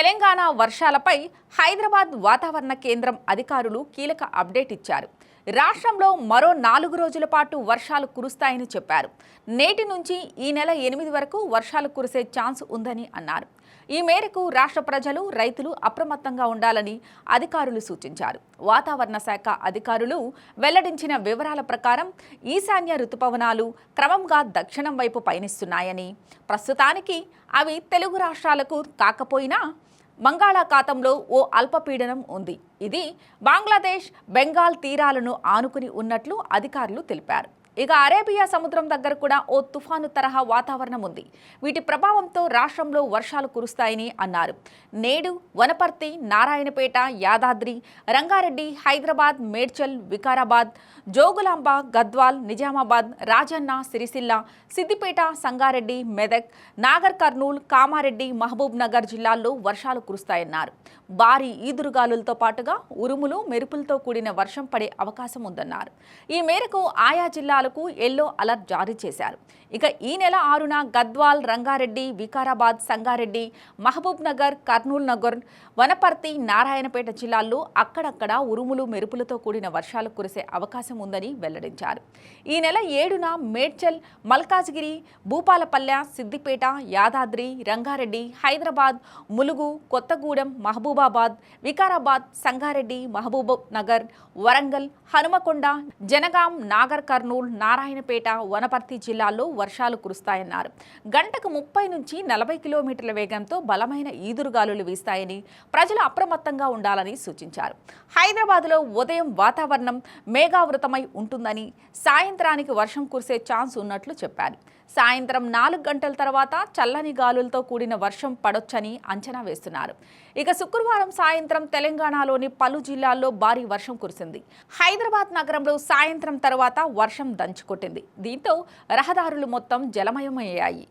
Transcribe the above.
తెలంగాణ వర్షాలపై హైదరాబాద్ వాతావరణ కేంద్రం అధికారులు కీలక అప్డేట్ ఇచ్చారు. రాష్ట్రంలో మరో నాలుగు రోజుల పాటు వర్షాలు కురుస్తాయని చెప్పారు. నేటి నుంచి ఈ నెల ఎనిమిది వరకు వర్షాలు కురిసే ఛాన్స్ ఉందని అన్నారు. ఈ మేరకు రాష్ట్ర ప్రజలు రైతులు అప్రమత్తంగా ఉండాలని అధికారులు సూచించారు. వాతావరణ శాఖ అధికారులు వెల్లడించిన వివరాల ప్రకారం ఈశాన్య రుతుపవనాలు క్రమంగా దక్షిణం వైపు పయనిస్తున్నాయని ప్రస్తుతానికి అవి తెలుగు రాష్ట్రాలకు కాకపోయినా బంగాళాఖాతంలో ఓ అల్పపీడనం ఉంది. ఇది బంగ్లాదేశ్ బెంగాల్ తీరాలను ఆనుకుని ఉన్నట్లు అధికారులు తెలిపారు. ఇక అరేబియా సముద్రం దగ్గర కూడా ఓ తుఫాను తరహా వాతావరణం ఉంది. వీటి ప్రభావంతో రాష్ట్రంలో వర్షాలు కురుస్తాయని అన్నారు. నేడు వనపర్తి నారాయణపేట యాదాద్రి రంగారెడ్డి హైదరాబాద్ మేడ్చల్ వికారాబాద్ జోగులాంబ గద్వాల్ నిజామాబాద్ రాజన్న సిరిసిల్ల సిద్దిపేట సంగారెడ్డి మెదక్ నాగర్ కర్నూల్ కామారెడ్డి మహబూబ్ నగర్ జిల్లాల్లో వర్షాలు కురుస్తాయన్నారు. భారీ ఈదురుగాలులతో పాటుగా ఉరుములు మెరుపులతో కూడిన వర్షం పడే అవకాశం ఉందన్నారు. ఈ మేరకు ఆయా జిల్లాలకు ఎల్లో అలర్ట్ జారీ చేశారు. ఇక ఈ నెల ఆరున గద్వాల్ రంగారెడ్డి వికారాబాద్ సంగారెడ్డి మహబూబ్ నగర్ కర్నూల్ నగర్ వనపర్తి నారాయణపేట జిల్లాల్లో అక్కడక్కడ ఉరుములు మెరుపులతో కూడిన వర్షాలు కురిసే అవకాశం ఉందని వెల్లడించారు. ఈ నెల ఏడున మేడ్చల్ మల్కాజ్గిరి భూపాలపల్లె సిద్దిపేట యాదాద్రి రంగారెడ్డి హైదరాబాద్ ములుగు కొత్తగూడెం మహబూబాబాద్ వికారాబాద్ సంగారెడ్డి మహబూబ్ నగర్ వరంగల్ హనుమకొండ జనగాం నాగర్ కర్నూల్ నారాయణపేట వనపర్తి జిల్లాల్లో వర్షాలు కురుస్తాయన్నారు. గంటకు ముప్పై నుంచి నలభై కిలోమీటర్ల వేగంతో బలమైన ఈదురుగాలులు వీస్తాయని ప్రజలు అప్రమత్తంగా ఉండాలని సూచించారు. హైదరాబాద్లో ఉదయం వాతావరణం మేఘావృతమై ఉంటుందని సాయంత్రానికి వర్షం కురిసే ఛాన్స్ ఉన్నట్లు చెప్పారు. సాయంత్రం నాలుగు గంటల తర్వాత చల్లని గాలులతో కూడిన వర్షం పడొచ్చని అంచనా వేస్తున్నారు. ఇక శుక్రవారం సాయంత్రం తెలంగాణలోని పలు జిల్లాల్లో భారీ వర్షం కురిసింది. హైదరాబాద్ నగరంలో సాయంత్రం తర్వాత వర్షం దంచుకొట్టింది. దీంతో రహదారులు మొత్తం జలమయమయ్యాయి.